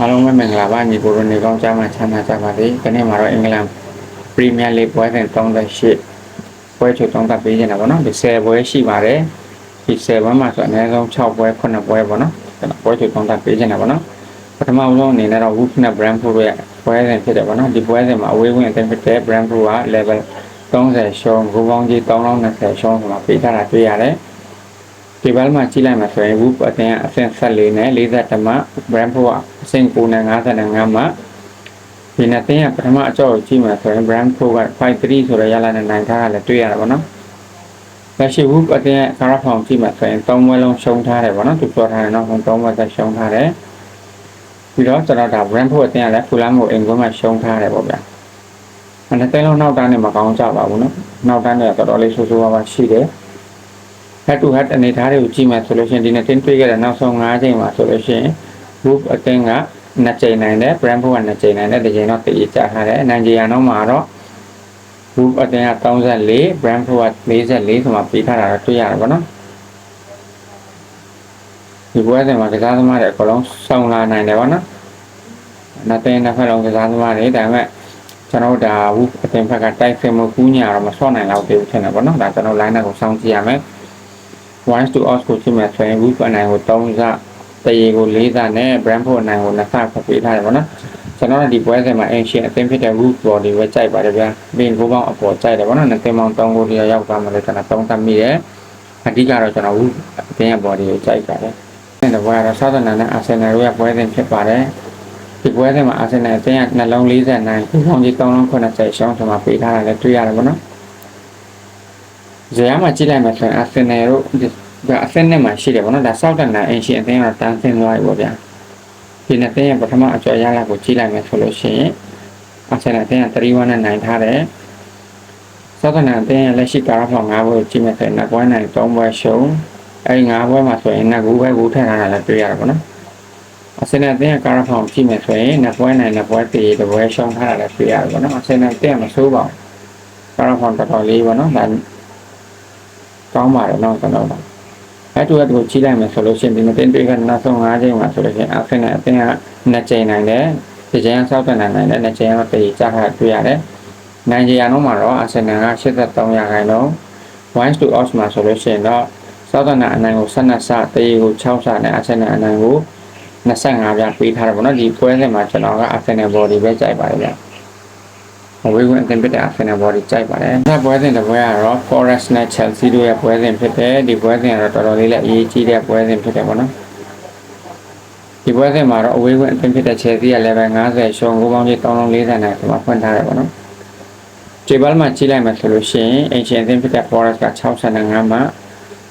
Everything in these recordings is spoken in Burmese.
အားလုံးပဲမင်္ဂလာပါညီကိုတို့နေကောင်းကြမှာချမ်းသာကြပါစေဒီနေ့မှာတော့အင်္ဂလန်ပရီးမီးယားလိပွဲစဉ်38ပွဲချုပ်သုံးသပ်ပေးနေတာပေါ့နော်ဒီ10ပွဲရှိပါတယ်ဒီ10ပွဲမှာဆိုအနည်းဆုံး6ပွဲ9ပွဲပေါ့နော်ကျွန်တော်ပွဲချုပ်သုံးသပ်ပေးနေတာပေါ့နော်ပထမဆုံးအနေနဲ့တော့ Wolf နဲ့ Brentford ရဲ့ပွဲစဉ်ဖြစ်တယ်ပေါ့နော်ဒီပွဲစဉ်မှာအဝေးဝင်အသင်းဖြစ်တဲ့ Brentford က level 30ရှုံးဂိုးပေါင်းကြီး3020ရှုံးဆိုတာပေးထားတာတွေ့ရတယ် ဒီဘက်မှာကြည့်လိုက်မှာဆိုရင် Wolf အသင်းကအဆင့်14နဲ့42မှာ Brentford ကအဆင့်9နဲ့55မှာဒီနှစ်သင်းကပထမအကြောက်ကိုကြည့်မှာဆိုရင် Brentford က5-3ဆိုတဲ့ရလာတဲ့နိုင်ထားတာလည်းတွေ့ရတာပေါ့နော်လက်ရှိ Wolf အသင်းရဲ့ Carabao ဖောင်ကြည့်မှာဆိုရင်3ပွဲလုံးရှုံးထားတယ်ပေါ့နော်သူပြောထားတယ်နော်3ပွဲသက်ရှုံးထားတယ်ပြီးတော့ကျွန်တော်ဒါ Brentford အသင်းကလည်း Fulham ကိုအင်ကွင်းမှာရှုံးထားတယ်ပေါ့ဗျာအဲ့ဒါတဲလုံးနောက်တန်းနဲ့မကောင်းကြပါဘူးနော်နောက်တန်းနဲ့တော်တော်လေးဆိုးဆိုးဝါးဝါရှိတယ် head to head အနေထားတွေကိုကြည့်မယ်ဆိုလို့ရှိရင်ဒီနေ့တင်းတွေ့ခဲ့တဲ့နောက်ဆုံး5ချိန်မှာဆိုလို့ရှိရင် group အတင်းကနှစ်ချိန်နိုင်တယ် Brentford ကနှစ်ချိန်နိုင်တယ်ဒီချိန်တော့တည်ကြထားတယ်နိုင်ဂျီယာတော့မှာတော့ group အတင်းက34 Brentford က44ဆိုမှပြီးထားတာတော့တွေ့ရတယ်ပေါ့နော်ဒီပွဲစဉ်မှာကစားသမားတွေအကုန်လုံးစုံလာနိုင်တယ်ပေါ့နော်နှစ်တင်းတစ်ဖက်လုံးကစားသမားတွေဒါပေမဲ့ကျွန်တော်ဒါဝူအတင်းဖက်ကတိုက်ဆင်မှုကူးညာတော့မဆော့နိုင်တော့သေးဘူးထင်တယ်ပေါ့နော်ဒါကျွန်တော် line ကိုစောင့်ကြည့်ရမယ် once to us ကိုကြည့်မယ်ဆိုရင် Wolf အနိုင်ကို3စတရေကို4စနဲ့ Brentford အနိုင်ကို2စဖတ်ပေးထားတယ်ပေါ့နော်ကျွန်တော်တို့ဒီပွဲစဉ်မှာ ancient အသင်းဖြစ်တဲ့ Wolf body ပဲကြိုက်ပါတယ်ဗျာဘင်းကိုပေါင်းအပေါ်ကြိုက်တယ်ပေါ့နော်နှစ်သင်းပေါင်း3ကိုတည်းရောက်သွားမှလည်းကျွန်တော်သုံးသပ်မိတယ်အဓိကတော့ကျွန်တော် Wolf အသင်းရဲ့ body ကိုကြိုက်ပါတယ်ဒီပွဲကတော့ Southampton နဲ့ Arsenal တို့ရဲ့ပွဲစဉ်ဖြစ်ပါတယ်ဒီပွဲစဉ်မှာ Arsenal အသင်းကနှလုံး49ကိုပေါင်းကြီး3လုံး80ရှောင်းဆိုမှပေးထားတာလည်းတွေ့ရတယ်ပေါ့နော် ဇယားမှာကြည့်လိုက်မှဆိုရင် Arsenal တို့ဒါအဆင့်နဲ့မှရှိတယ်ဗောနော်ဒါစောက်တန်တာအင်ရှင်အသင်းကတော့တန်းဆင်းသွားပြီဗောဗျာဒီနှစ်သင်းရဲ့ပထမအကျော်ရလာကိုကြည့်လိုက်မယ်ဆိုလို့ရှိရင်အာဆင်နယ်အသင်းက3-1နဲ့နိုင်ထားတယ်စောက်တန်တာအသင်းရဲ့လက်ရှိကာရဖောင်5ဘွဲကိုကြည့်မယ်ဆိုရင်နောက်ပွဲနိုင်3ဘွဲရှုံးအဲဒီ5ဘွဲမှာဆိုရင်နောက်9ဘွဲကိုထည့်ထားတာလည်းတွေ့ရတယ်ဗောနော်အာဆင်နယ်အသင်းရဲ့ကာရဖောင်ကြည့်မယ်ဆိုရင်နောက်ပွဲနိုင်နောက်ပွဲတည်တပွဲရှုံးထားတာလည်းတွေ့ရတယ်ဗောနော်အာဆင်နယ်အသင်းကမဆိုးပါဘူးကာရဖောင်တော်တော်လေးဗောနော်ဒါ ကောင်းပါတယ်နော်ကျွန်တော်တို့အဲ့တူအဲ့တူကြီးလိုက်မယ်ဆိုလို့ရှိရင်ဒီမတင်တွေကနောက်ဆုံး၅ချိန်မှာဆိုလို့ရှိရင်အဖင်နဲ့အတင်းကနှစ်ချိန်နိုင်တယ်ဒီချိန်ကစောက်တန်နိုင်တယ်နှစ်ချိန်ကတည်ကြတာတွေ့ရတယ်နိုင်ဂျီယာတော့မှာတော့အာဆင်နယ်က83ရာခိုင်နှုန်း once to out မှာဆိုလို့ရှိရင်တော့စောက်တန်အနိုင်ကို12ဆတည်ကို6ဆနဲ့အာဆင်နယ်အနိုင်ကို25ပြပေးထားတယ်ပေါ့နော်ဒီပွဲစဉ်မှာကျွန်တော်ကအာဆင်နယ် body ပဲကြိုက်ပါတယ်ဗျ ဝေးဝင်အသင်ပြတဲ့ Arsenal body ကြိုက်ပါတယ်။ဒါပွဲစဉ်တစ်ပွဲကတော့ Forest နဲ့ Chelsea တို့ရဲ့ပွဲစဉ်ဖြစ်တယ်။ဒီပွဲစဉ်ကတော့တော်တော်လေးလည်းအရေးကြီးတဲ့ပွဲစဉ်ဖြစ်တယ်ပေါ့နော်။ဒီပွဲစဉ်မှာတော့အဝေးဝင်အသင်ဖြစ်တဲ့ Chelsea က level 50ရှုံးကိုပေါင်းကြီး340နိုင်ဆိုမှဖွင့်ထားတယ်ပေါ့နော်။ဒီဘက်မှာကြည့်လိုက်မှဆိုလို့ရှိရင် Ancient အသင်ဖြစ်တဲ့ Forest က65မှာ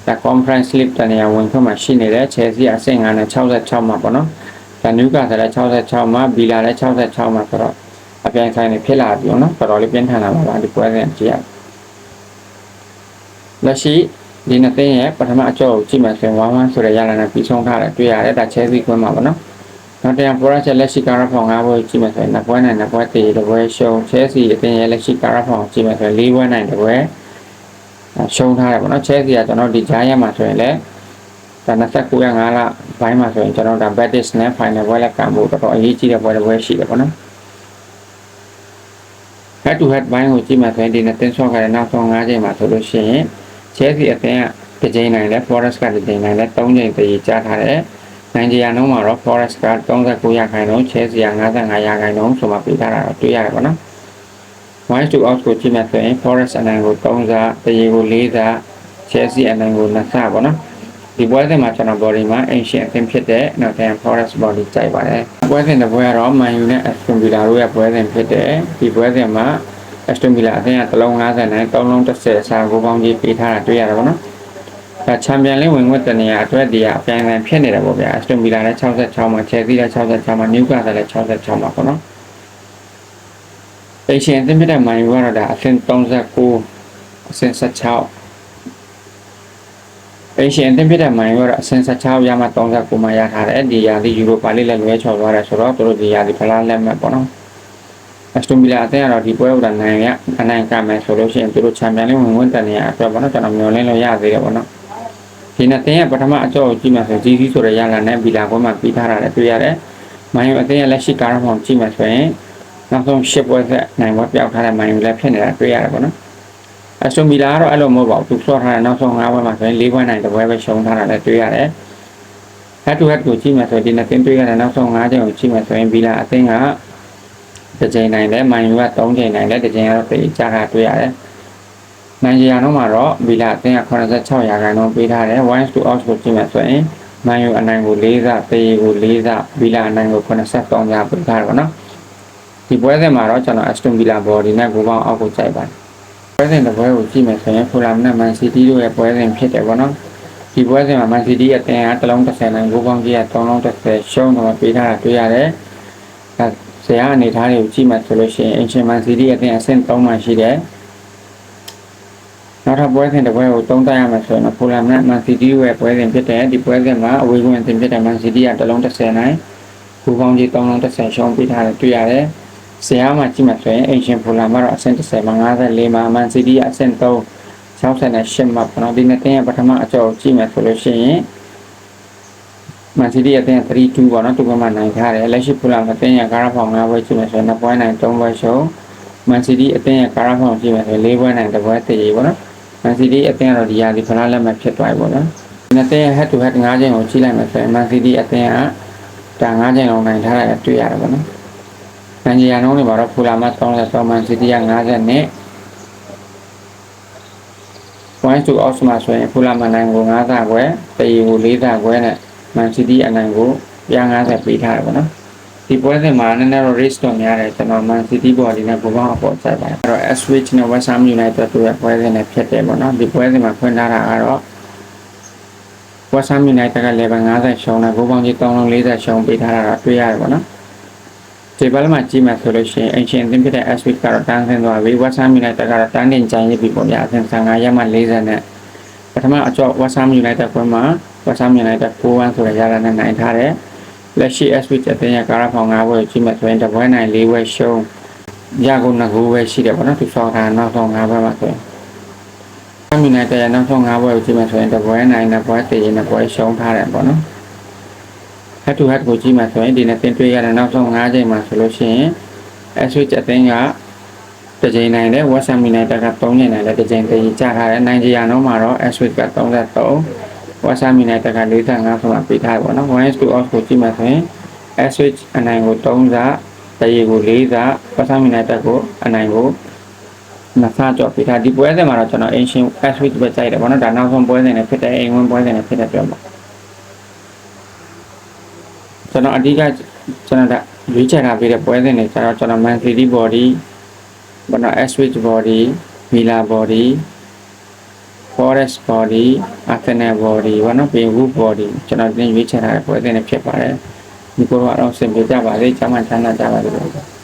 ဒါ Conference League တနေရာဝင်ခွင့်မှာရှိနေတဲ့ Chelsea အဆင့်9နဲ့66မှာပေါ့နော်။ဒါ Newcastle လည်း66မှာ Villa လည်း66မှာဆိုတော့ အပြိုင်ဆိုင်နေဖြစ်လာပြီနော်တော်တော်လေးပြင်းထန်လာပါလားဒီပွဲစဉ်ကြည့်ရလက်ရှိဒီနှစ်သိန်းရဲ့ပထမအကျော်ကိုကြည့်မှဆိုရင်ဝမ်းဝမ်းဆိုတဲ့ရလာနဲ့ပြီးဆုံးထားတယ်တွေ့ရတယ်ဒါချဲစီကွင်းမှာပေါ့နော်နောက်တရားပေါ်ရချက်လက်ရှိကာရဖောင်၅ဘွဲကြည့်မှဆိုရင်နှစ်ပွဲနိုင်နှစ်ပွဲတည်တစ်ပွဲရှုံးချဲစီအတင်းရဲ့လက်ရှိကာရဖောင်ကြည့်မှဆိုရင်၄ပွဲနိုင်တစ်ပွဲရှုံးထားတယ်ပေါ့နော်ချဲစီကကျွန်တော်ဒီဂျားရမှာဆိုရင်လည်းဒါ29ရက်5လဘိုင်းမှာဆိုရင်ကျွန်တော်ဒါ Betis နဲ့ final ပွဲလက်ကံဖို့တော်တော်အရေးကြီးတဲ့ပွဲတစ်ပွဲရှိတယ်ပေါ့နော် head to head ဘိုင်းကိုကြည့်မှဆိုရင်ဒီနဲ့တင်းဆော့ခဲ့တဲ့နောက်ဆုံး၅ချိန်မှာဆိုလို့ရှိရင် Chelsea အသင်းကတစ်ချိန်နိုင်လဲ Forest ကတစ်ချိန်နိုင်လဲ၃ချိန်တည်ကြားထားတယ်။နိုင်ဂျီယာနှုန်းမှာတော့ Forest က39ရာခိုင်နှုန်း Chelsea က55ရာခိုင်နှုန်းဆိုမှပြထားတာတော့တွေ့ရတယ်ပေါ့နော်။ Wise to out ကိုကြည့်မှဆိုရင် Forest အနိုင်ကို3စားတရေကို4စား Chelsea အနိုင်ကို2စားပေါ့နော်။ ဒီပွဲစဉ်မှာကျွန်တော် body မှာ ancient အသင်းဖြစ်တဲ့ Nottingham Forest body ကြိုက်ပါတယ်။ပွဲစဉ်တစ်ပွဲကတော့ Man U နဲ့ Aston Villa တို့ရဲ့ပွဲစဉ်ဖြစ်တယ်။ဒီပွဲစဉ်မှာ Aston Villa အသင်းက3လုံး50နဲ့3လုံး30စာကိုပေါင်းကြီးပေးထားတာတွေ့ရတာပေါ့နော်။ဒါချန်ပီယံလိဝင်ခွင့်တနေရာအတွက်ဒီကအပြန်အလှန်ဖြစ်နေတယ်ပေါ့ဗျာ။ Aston Villa လည်း66မှာ Chelsea လည်း66မှာ Newcastle လည်း66မှာပေါ့နော်။အရှင်အသင်းဖြစ်တဲ့ Man U ကတော့ဒါအဆင့်39အဆင့်16 အရှင်အသင်းဖြစ်တဲ့ Man U ကတော့အဆင့်16ရမှ39မှာရထားတယ်။ဒီရာဒီယူရိုပါလိလည်းလွဲချော်သွားတယ်ဆိုတော့သူတို့ဒီရာဒီဖလားလက်မှတ်ပေါ့နော်။အစတိုမီလာအသင်းကတော့ဒီပွဲဥဒနိုင်ရအနိုင်ကမယ်ဆိုလို့ရှိရင်သူတို့ချန်ပီယံလိဝင်ဝင်တန်နေရအတွက်ပေါ့နော်ကျွန်တော်မျှော်လင့်လို့ရသေးတယ်ပေါ့နော်ဒီနှစ်သင်းရဲ့ပထမအကြောကိုကြည့်မှဆို GC ဆိုတဲ့ရလာနဲ့ဘီလာကွန်းမှာပြီးထားတာလည်းတွေ့ရတယ်မိုင်းယူအသင်းရဲ့လက်ရှိကားဖောင်ကြည့်မှဆိုရင်နောက်ဆုံးရှစ်ပွဲဆက်နိုင်ပွဲပြောက်ထားတဲ့မိုင်းယူလည်းဖြစ်နေတာတွေ့ရတယ်ပေါ့နော် အဆွန်မီလာကတော့အဲ့လိုမဟုတ်ပါဘူးသူဆော့ထားတဲ့နောက်ဆုံး၅ပွဲမှာဆိုရင်၄ပွဲနိုင်တစ်ပွဲပဲရှုံးထားတာလည်းတွေ့ရတယ် head to head ကိုကြည့်မှဆိုရင်ဒီနှစ်သင်းတွေ့ရတဲ့နောက်ဆုံး၅ချိန်ကိုကြည့်မှဆိုရင်ဗီလာအသင်းကတစ်ချိန်နိုင်တယ်မိုင်းယူက၃ချိန်နိုင်တယ်တစ်ချိန်ကတော့ပြေးကြတာတွေ့ရတယ်နိုင်ဂျီယာတော့မှာတော့ဗီလာအသင်းက86ရာခိုင်နှုန်းပေးထားတယ်1 to out ကိုကြည့်မှဆိုရင်မိုင်းယူအနိုင်ကို၄စတေးကို၄စဗီလာအနိုင်ကို83ရာပေးထားတယ်ပေါ့နော်ဒီပွဲစဉ်မှာတော့ကျွန်တော် Aston Villa body နဲ့ကိုပေါင်းအောက်ကိုကြိုက်ပါတယ် ပွဲစဉ်တစ်ပွဲကိုကြည့်မယ်ဆိုရင် Fulham နဲ့ Man City တို့ရဲ့ပွဲစဉ်ဖြစ်တယ်ပေါ့နော်ဒီပွဲစဉ်မှာ Man City အသင်းကတစ်လုံး30နိုင်ကိုပေါင်းကြီးက3လုံး30ရှုံးတော့ပေးထားတာတွေ့ရတယ်။အဲဆရာအနေထားတွေကိုကြည့်မှဆိုလို့ရှိရင် Ancient Man City အသင်းအဆင့်3မှရှိတယ်။နောက်ထပ်ပွဲစဉ်တစ်ပွဲကိုသုံးသပ်ရမှာဆိုရင် Fulham နဲ့ Man City ရဲ့ပွဲစဉ်ဖြစ်တယ်။ဒီပွဲစဉ်မှာအဝေးကွင်းအသင်းဖြစ်တဲ့ Man City ကတစ်လုံး30နိုင်ကိုပေါင်းကြီး3လုံး30ရှုံးပေးထားတယ်တွေ့ရတယ်။ ဆရာမှကြည့်မှဆိုရင် Ancient Fulham ကတော့အဆင့်30မှာ54မှာ Man City ကအဆင့်3 68မှာပေါ့နော်ဒီနှစ်တင်းရဲ့ပထမအကြောကြည့်မယ်ဆိုလို့ရှိရင်မန်စီးတီးအသင်း3-2ပေါ့နော်သူကမှနိုင်ထားတယ်လက်ရှိဖူလာမတင်းရဲ့ကာရာဖောင်၅ပွဲကြည့်မယ်ဆိုရင်2ပွဲနိုင်3ပွဲရှုံးမန်စီးတီးအသင်းရဲ့ကာရာဖောင်ကြည့်မယ်ဆိုရင်4ပွဲနိုင်1ပွဲတည်ပေါ့နော်မန်စီးတီးအသင်းကတော့ဒီရာဒီဖလားလက်မှတ်ဖြစ်သွားပြီပေါ့နော်ဒီနှစ်တင်းရဲ့ head to head ၅ချိန်ကိုကြည့်လိုက်မယ်ဆိုရင်မန်စီးတီးအသင်းကဒါ၅ချိန်လုံးနိုင်ထားတာတွေ့ရတယ်ပေါ့နော် နိုင်ဂျီယာနှုန်းတွေမှာတော့ဖူလာမ33မန်စီးတီးက50နဲ့ point to out မှာဆိုရင်ဖူလာမန်နိုင်ကို9ဆခွဲတရီကို4ဆခွဲနဲ့ Man City အနိုင်ကိုပြ50ပေးထားတယ်ပေါ့နော်ဒီပွဲစဉ်မှာနည်းနည်းတော့ race တော့များတယ်ကျွန်တော် Man City ဘော်ဒီနဲ့ပူပေါင်းအပေါ်စိုက်ပါတယ်အဲ့တော့ Switch နဲ့ West Ham United တို့ရဲ့ပွဲစဉ်နဲ့ဖြစ်တယ်ပေါ့နော်ဒီပွဲစဉ်မှာဖွင့်ထားတာကတော့ West Ham United က level 50ရှုံးတယ်ဘိုးပေါင်းကြီး3လုံး40ရှုံးပေးထားတာတော့တွေ့ရတယ်ပေါ့နော် ဒီဘက်မှာကြည့်မှဆိုလို့ရှိရင်အင်ရှင်အသင်းဖြစ်တဲ့ Switch ကတော့တန်းဆင်းသွားပြီ West Ham United ကတော့တန်းတင်ကြိုင်ရပြီပေါ့ဗျာအဆင့်15ရက်မှ40နဲ့ပထမအကျော် West Ham United ပွဲမှာ West Ham United 4-1ဆိုတဲ့ရတာနဲ့နိုင်ထားတယ်လက်ရှိ Switch အသင်းရဲ့ကာရာဖောင်၅ပွဲကိုကြည့်မှဆိုရင်တပွဲနိုင်၄ပွဲရှုံးရကုန်2ဂိုးပဲရှိတယ်ပေါ့နော်သူဆောက်တာနောက်ဆုံး၅ပွဲမှာဆိုရင် Ham United ရဲ့နောက်ဆုံး၅ပွဲကိုကြည့်မှဆိုရင်တပွဲနိုင်2ပွဲတည်ရင်2ပွဲရှုံးထားတယ်ပေါ့နော် head to head ကိုကြည့်မှဆိုရင်ဒီနဲ့တင်တွေ့ရတဲ့နောက်ဆုံး၅ချိန်မှာဆိုလို့ရှိရင် Switch အသင်းကတစ်ချိန်နိုင်တယ် West Ham United က3ချိန်နိုင်တယ်တစ်ချိန်တည်ကြထားတယ်နိုင်ဂျီယာနော်မှာတော့ Switch က33 West Ham United က45ဆိုမှပေးထားတယ်ပေါ့နော်1 to off ကိုကြည့်မှဆိုရင် Switch အနိုင်ကို3စားတရီကို4စား West Ham United ကိုအနိုင်ကိုနှစ်ဆကြော်ပေးထားဒီပွဲစဉ်မှာတော့ကျွန်တော် Ancient Switch ပဲကြိုက်တယ်ပေါ့နော်ဒါနောက်ဆုံးပွဲစဉ်နဲ့ဖြစ်တဲ့အိမ်ဝင်ပွဲစဉ်နဲ့ဖြစ်တဲ့ပြောမှာကျွ န်တော်အဓိကကျွန်တော်ရွေးချယ်ထားပေးတဲ့ပွဲစဉ်တွေကျတော့ကျွန်တော် Man City Body ဘာနော် Switch Body Villa Body Forest Body Arsenal Body ဘာနော် Beirut Body ကျွန်တော်တင်ရွေးချယ်ထားတဲ့ပွဲစဉ်တွေဖြစ်ပါတယ်ဒီကိုတော့အတော့ဆင်ပြေကြပါစေကျမ်းမှချမ်းသာကြပါစေ